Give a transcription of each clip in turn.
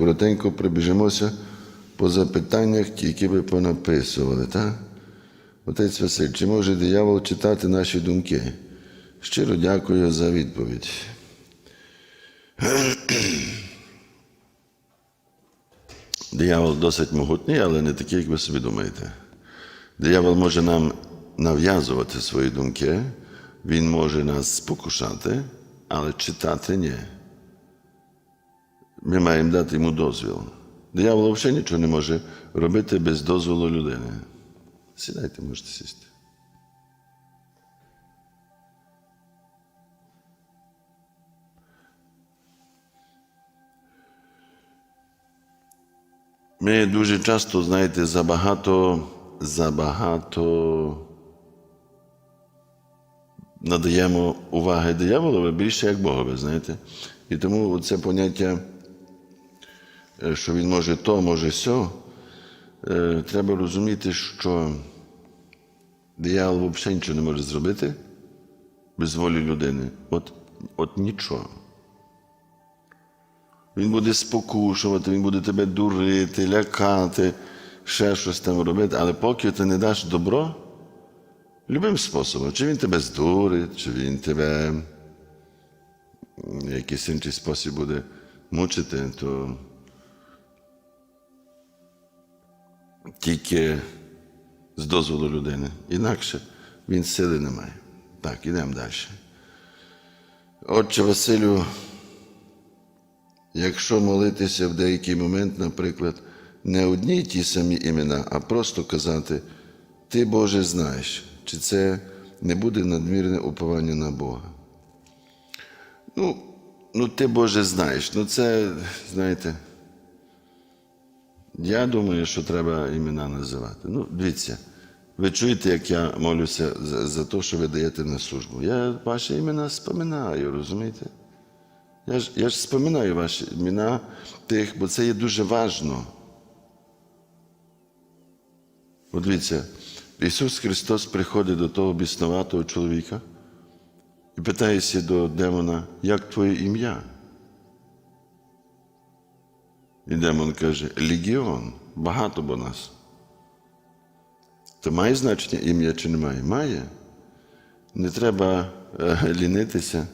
Коротенько прибіжимося по запитаннях, які ви понаписували, так? Отець Василь, чи може диявол читати наші думки? Щиро дякую за відповідь. Диявол досить могутній, але не такий, як ви собі думаєте. Диявол може нам нав'язувати свої думки, він може нас спокушати, але читати ні. Ми маємо дати йому дозвіл. Диявол взагалі нічого не може робити без дозволу людини. Сідайте, можете сісти. Ми дуже часто, знаєте, забагато, забагато надаємо уваги дияволові більше як Богові, знаєте. І тому це поняття, що він може то, може сьо, е, треба розуміти, що диявол взагалі нічого не може зробити без волі людини. От, от нічого. Він буде спокушувати, він буде тебе дурити, лякати, ще щось там робити, але поки ти не даш добро, любим способом, чи він тебе здурить, чи він тебе якийсь інший спосіб буде мучити, то тільки з дозволу людини. Інакше він сили не має. Так, ідемо далі. Отче Василю, Якщо молитися в деякий момент, наприклад, не одні ті самі імена, а просто казати Ти, Боже, знаєш, чи це не буде надмірне уповання на Бога? Ну, ну ти, Боже, знаєш. Ну, це, знаєте, я думаю, що треба імена називати. Ну, дивіться, ви чуєте, як я молюся за, за те, що ви даєте на службу. Я ваші імена споминаю, розумієте? Я ж, я ж споминаю ваші імена тих, бо це є дуже важно. От дивіться, Ісус Христос приходить до того біснуватого чоловіка і питається до демона, як твоє ім'я? І демон каже, Легіон, багато бо нас. То має значення ім'я чи немає? Має. Не треба е, лінитися.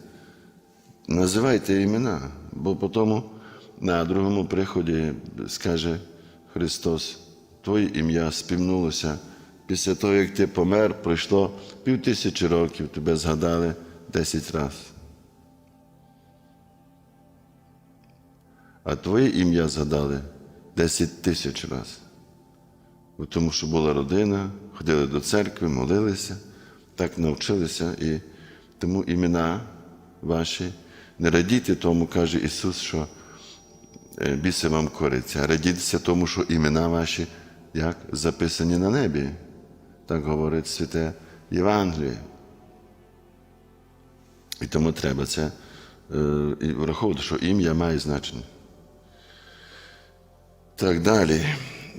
Називайте імена, бо потім на другому приході скаже Христос, Твоє ім'я співнулося. Після того, як ти помер, пройшло пів тисячі років, тебе згадали десять разів. А твоє ім'я згадали десять тисяч разів. Тому що була родина, ходили до церкви, молилися, так навчилися, і тому імена ваші. Не радійте тому, каже Ісус, що е, біси вам кориться, а радійтеся тому, що імена ваші як записані на небі. Так говорить святе Євангеліє. І тому треба це е, враховувати, що ім'я має значення. Так далі.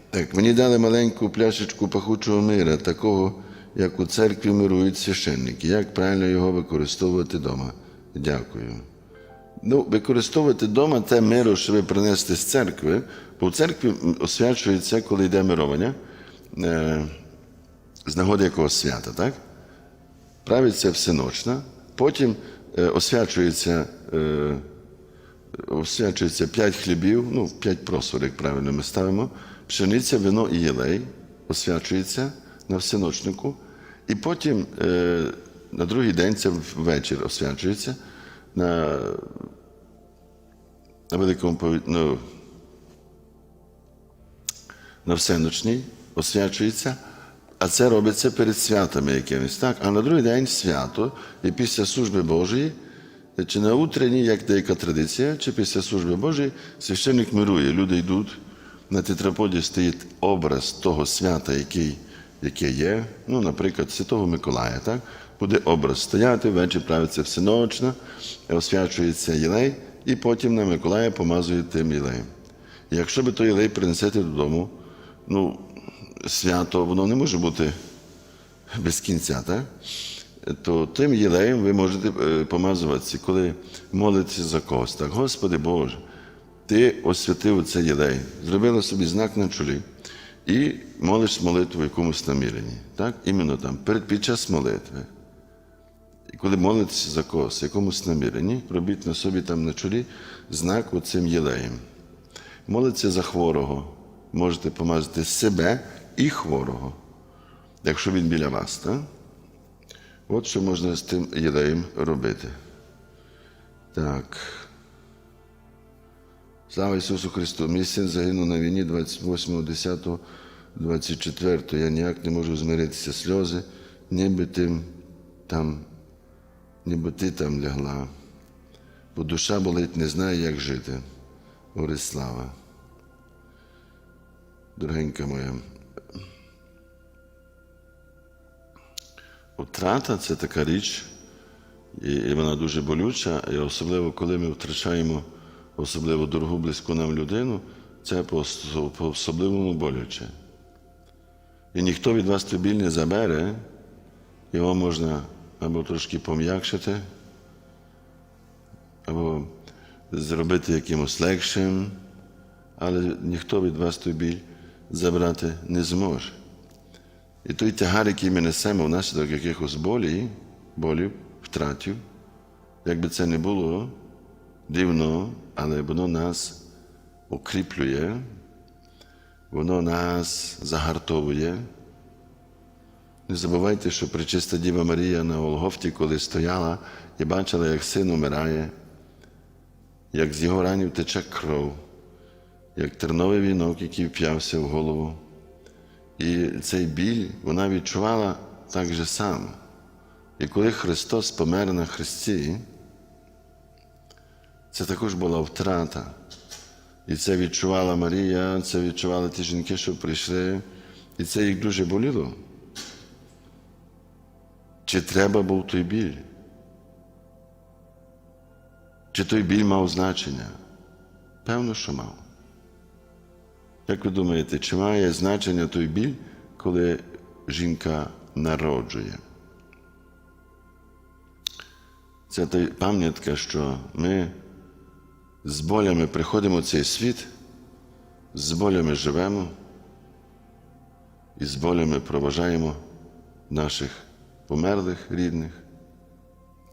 Так, мені дали маленьку пляшечку пахучого мира, такого, як у церкві мирують священники. Як правильно його використовувати вдома? Дякую. Ну, використовувати вдома те миро, що ви принести з церкви, бо в церкві освячується, коли йде мировання, е, з нагоди якогось свята, так? Правиться всеночна, потім е, освячується, е, освячується п'ять хлібів, ну, п'ять просор, як правильно ми ставимо, пшениця, вино і єлей освячується на всеночнику, і потім е, на другий день це ввечір освячується на, на великому ну, на всеночній освячується, а це робиться перед святами якимись. Так? А на другий день свято, і після служби Божої, чи на утренній, як деяка традиція, чи після служби Божої, священник мирує. Люди йдуть, на тетраподі стоїть образ того свята, який, яке є. Ну, наприклад, Святого Миколая. Так? Буде образ стояти, ввечері правиться всеночна, освячується єлей, і потім на Миколая помазують тим єлеєм. Якщо ви той єлей принесете додому, ну, свято, воно не може бути без кінця, так? То тим єлеєм ви можете е, помазуватися, коли молитеся за когось. Так, Господи Боже, ти освятив цей єлей, зробила собі знак на чолі і молиш молитву в якомусь наміренні. Так? Іменно там, перед, під час молитви. І коли молитеся за когось, в якомусь наміренні, робіть на собі там на чолі знак оцим єлеєм. Молиться за хворого, можете помазати себе і хворого, якщо він біля вас. Так? От що можна з тим єлеєм робити. Так. Слава Ісусу Христу! Мій син загинув на війні 28.10.24. Я ніяк не можу змиритися сльози, ніби тим там, ніби ти там лягла, бо душа болить, не знає, як жити. Орислава. Дорогенька моя. Втрата це така річ, і вона дуже болюча, і особливо, коли ми втрачаємо особливо дорогу близьку нам людину, це по- по-особливому боляче. І ніхто від вас той біль не забере, його можна або трошки пом'якшити, або зробити якимось легшим, але ніхто від вас той біль забрати не зможе. І той тягар, який ми несемо внаслідок якихось болі, болів, втратів, як би це не було дивно, але воно нас укріплює, воно нас загартовує. Не забувайте, що пречиста Діва Марія на Олгофті, коли стояла і бачила, як син умирає, як з його ранів тече кров, як терновий вінок, який вп'явся в голову. І цей біль вона відчувала так же само. І коли Христос помер на Христі, це також була втрата. І це відчувала Марія, це відчували ті жінки, що прийшли, і це їх дуже боліло. Чи треба був той біль? Чи той біль мав значення? Певно, що мав. Як ви думаєте, чи має значення той біль, коли жінка народжує? Це той пам'ятка, що ми з болями приходимо в цей світ, з болями живемо і з болями проважаємо наших померлих рідних,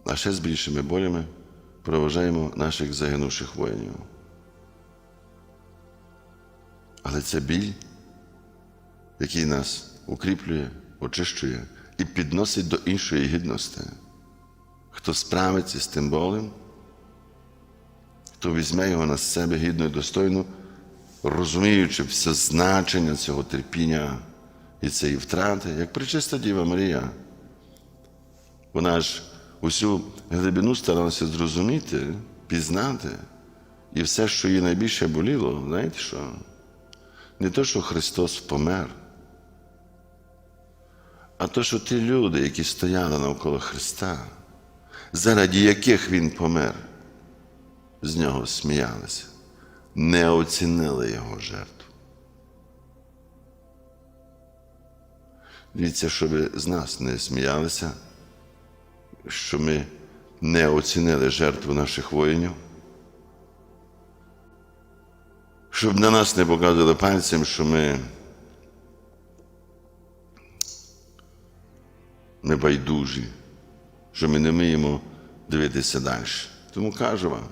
а ще з більшими болями проважаємо наших загинувших воїнів. Але це біль, який нас укріплює, очищує і підносить до іншої гідності. Хто справиться з тим болем, хто візьме його на себе гідно і достойно, розуміючи все значення цього терпіння і цієї втрати, як причиста Діва Марія. Вона ж усю глибину старалася зрозуміти, пізнати, і все, що їй найбільше боліло, знаєте що? Не то, що Христос помер, а то, що ті люди, які стояли навколо Христа, заради яких Він помер, з нього сміялися, не оцінили Його жертву. Дивіться, щоб з нас не сміялися, що ми не оцінили жертву наших воїнів. Щоб на нас не показували пальцем, що ми не байдужі, що ми не вміємо дивитися далі. Тому кажу вам,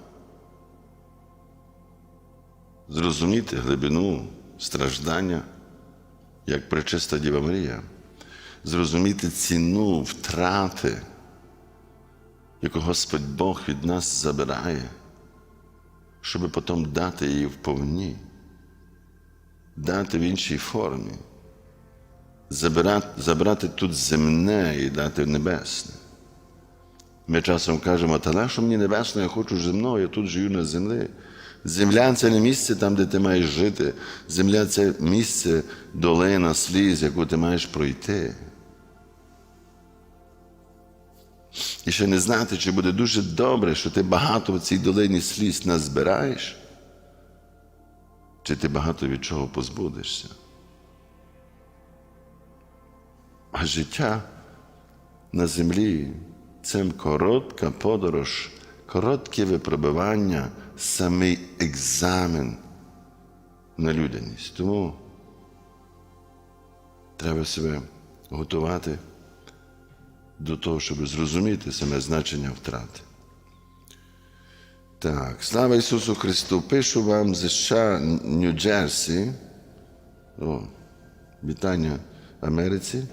зрозуміти глибину страждання, як пречиста Діва Марія, зрозуміти ціну втрати, яку Господь Бог від нас забирає щоб потім дати її вповні, дати в іншій формі, забирати, забрати тут земне і дати небесне. Ми часом кажемо, та на що мені небесне, я хочу земного, я тут живу на землі. Земля це не місце там, де ти маєш жити. Земля це місце долина сліз, яку ти маєш пройти. І ще не знати, чи буде дуже добре, що ти багато в цій долині сліз назбираєш, чи ти багато від чого позбудешся. А життя на землі це коротка подорож, коротке випробування самий екзамен на людяність. Тому треба себе готувати до того, щоб зрозуміти саме значення втрати. Так, слава Ісусу Христу! Пишу вам з США Нью-Джерсі. О, вітання Америці.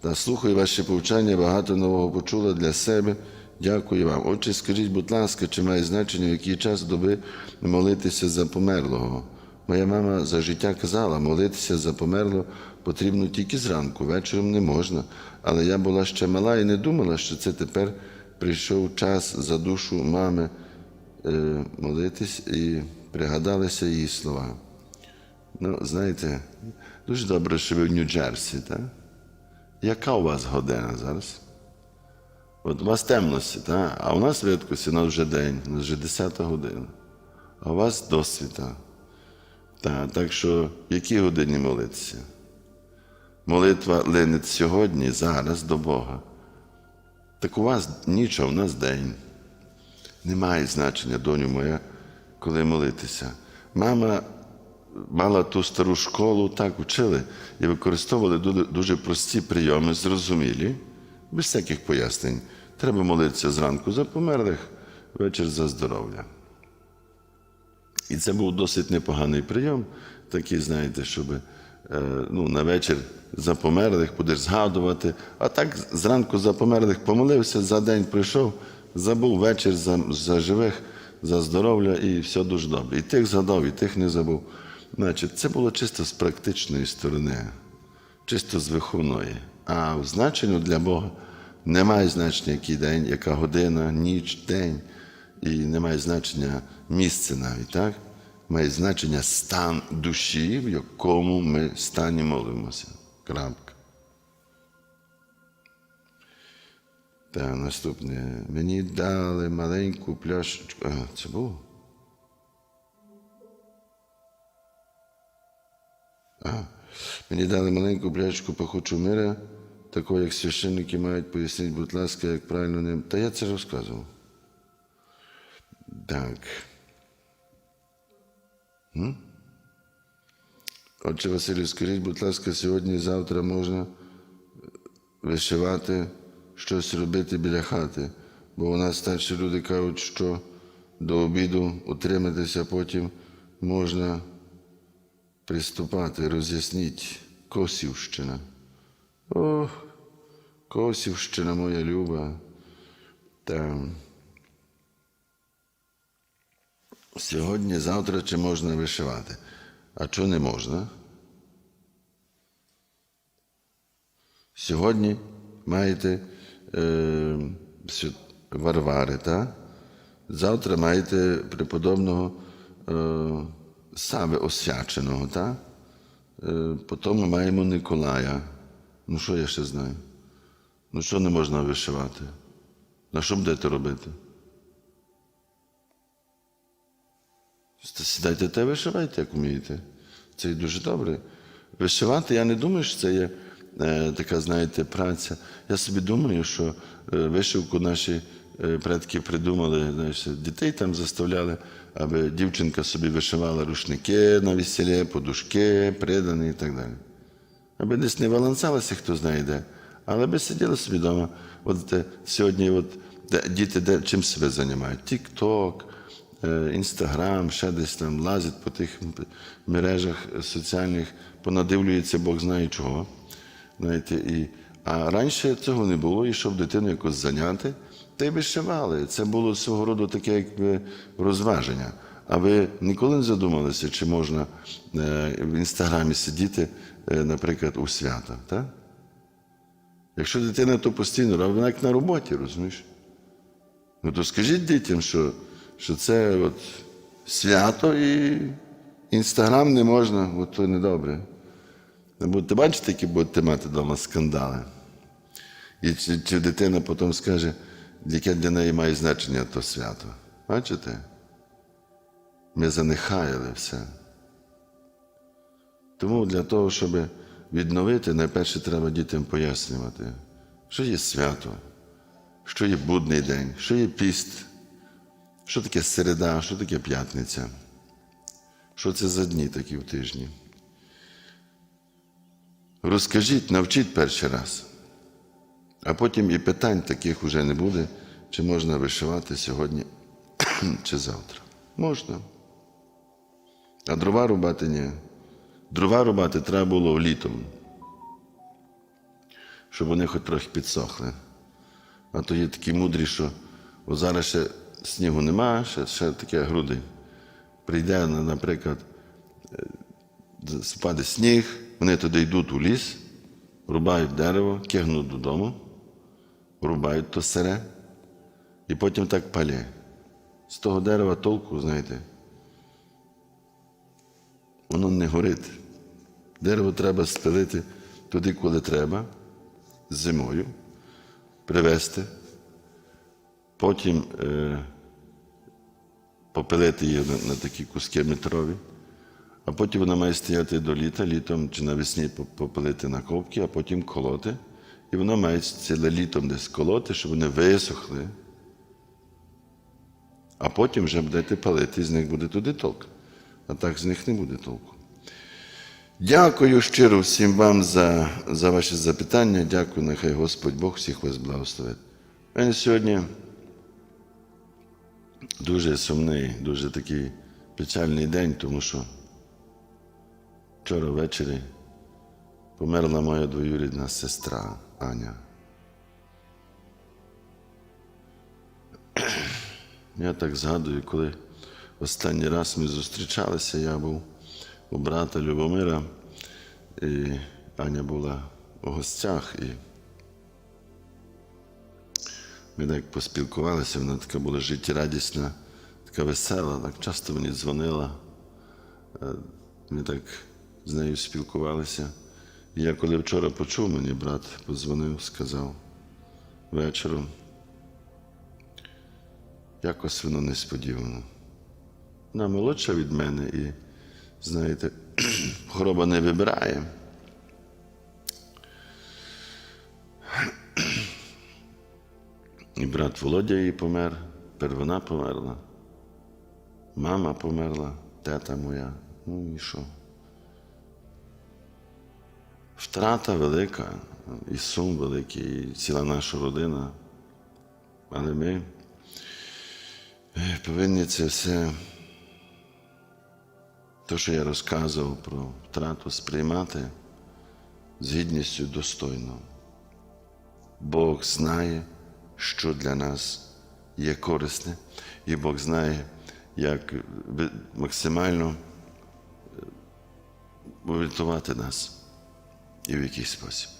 Та слухаю ваші повчання, багато нового почула для себе. Дякую вам. Отже, скажіть, будь ласка, чи має значення, в який час доби молитися за померлого? Моя мама за життя казала, молитися за померлого потрібно тільки зранку, вечором не можна. Але я була ще мала і не думала, що це тепер прийшов час за душу мами е, молитись і пригадалися її слова. Ну, знаєте, дуже добре, що ви в Нью-Джерсі, так? Яка у вас година зараз? От у вас темності, так? а у нас видкості, у нас вже день, у нас вже 10 година. А у вас досвіта. Так, так що в якій годині молитися? Молитва линить сьогодні, зараз до Бога. Так у вас ніч, а у нас день. Немає значення, доню моя, коли молитися. Мама мала ту стару школу, так вчили і використовували дуже прості прийоми, зрозумілі, без всяких пояснень. Треба молитися зранку за померлих, вечір за здоров'я. І це був досить непоганий прийом, такий, знаєте, щоб е, ну, на вечір за померлих будеш згадувати. А так зранку за померлих помолився, за день прийшов, забув вечір за, за живих, за здоров'я і все дуже добре. І тих згадав, і тих не забув. Значить, це було чисто з практичної сторони, чисто з виховної. А в значенню для Бога немає значення, який день, яка година, ніч, день. І немає значення місце навіть, так? Має значення стан душі, в якому ми стані молимося. Крапка. Так, наступне. Мені дали маленьку пляшечку. А, це було? А, мені дали маленьку пляшечку пахучу мира, такого, як священники мають, поясніть, будь ласка, як правильно ним. Та я це розказував. Так. М? Отче Василю, скажіть, будь ласка, сьогодні завтра можна вишивати, щось робити біля хати, бо у нас старші люди кажуть, що до обіду утриматися потім можна приступати, роз'ясніть Косівщина. Ох, Косівщина моя люба. Там. Сьогодні, завтра чи можна вишивати? А чого не можна? Сьогодні маєте е, Варвари, так? Завтра маєте преподобного е, Сави Освяченого, так? Е, потім ми маємо Николая. Ну, що я ще знаю? Ну, що не можна вишивати? На що будете робити? Сідайте та вишивайте, як вмієте. Це і дуже добре. Вишивати, я не думаю, що це є е, така, знаєте, праця. Я собі думаю, що е, вишивку наші е, предки придумали, знаєш, дітей там заставляли, аби дівчинка собі вишивала рушники на весілля, подушки, придані і так далі. Аби десь не валансалися, хто знає де, але би сиділи собі вдома. От е, сьогодні от, де, діти де, чим себе займають? Тік-ток, Інстаграм, ще десь там лазять по тих мережах соціальних, понадивлюється Бог знає чого. Знаєте, і, а раніше цього не було, і щоб дитину якось зайняти, та й вишивали. Це було свого роду таке якби розваження. А ви ніколи не задумалися, чи можна е, в інстаграмі сидіти, е, наприклад, у свято? Так? Якщо дитина то постійно робить, вона як на роботі, розумієш? Ну то скажіть дітям, що, що це от свято і інстаграм не можна, бо то недобре. Ви будете бачити, які будете мати вдома скандали. І чи, чи дитина потім скаже, яке для неї має значення то свято. Бачите? Ми занехаяли все. Тому для того, щоб відновити, найперше треба дітям пояснювати, що є свято, що є будний день, що є піст, Що таке середа, що таке п'ятниця? Що це за дні такі в тижні? Розкажіть, навчіть перший раз, а потім і питань таких уже не буде, чи можна вишивати сьогодні чи завтра. Можна. А дрова рубати ні. Дрова рубати треба було літом, щоб вони хоч трохи підсохли. А то є такі мудрі, що зараз ще снігу нема, ще, ще таке груди. Прийде, наприклад, е, спаде сніг, вони туди йдуть у ліс, рубають дерево, кигнуть додому, рубають то сире, і потім так палє. З того дерева толку, знаєте, воно не горить. Дерево треба спилити туди, коли треба, зимою, привезти, потім е, попилити її на, такі куски метрові, а потім вона має стояти до літа, літом чи навесні попилити на ковки, а потім колоти. І воно має ціле літом десь колоти, щоб вони висохли. А потім вже будете палити, з них буде туди толк. А так з них не буде толку. Дякую щиро всім вам за, за ваші запитання. Дякую, нехай Господь Бог всіх вас благословить. У мене сьогодні дуже сумний, дуже такий печальний день, тому що вчора ввечері померла моя двоюрідна сестра Аня. Я так згадую, коли останній раз ми зустрічалися, я був у брата Любомира, і Аня була у гостях, і ми так поспілкувалися, вона така була життєрадісна, така весела, так часто мені дзвонила. Е, Ми так з нею спілкувалися. І я коли вчора почув, мені брат подзвонив, сказав вечором. Якось воно несподівано. Вона молодша від мене і, знаєте, хвороба не вибирає. І брат Володя її помер, тепер вона померла. Мама померла, тета моя. Ну і що? Втрата велика, і сум великий, і ціла наша родина. Але ми е, повинні це все, те, що я розказував про втрату, сприймати з гідністю достойно. Бог знає, що для нас є корисне, і Бог знає, як максимально е, врятувати нас і в який спосіб.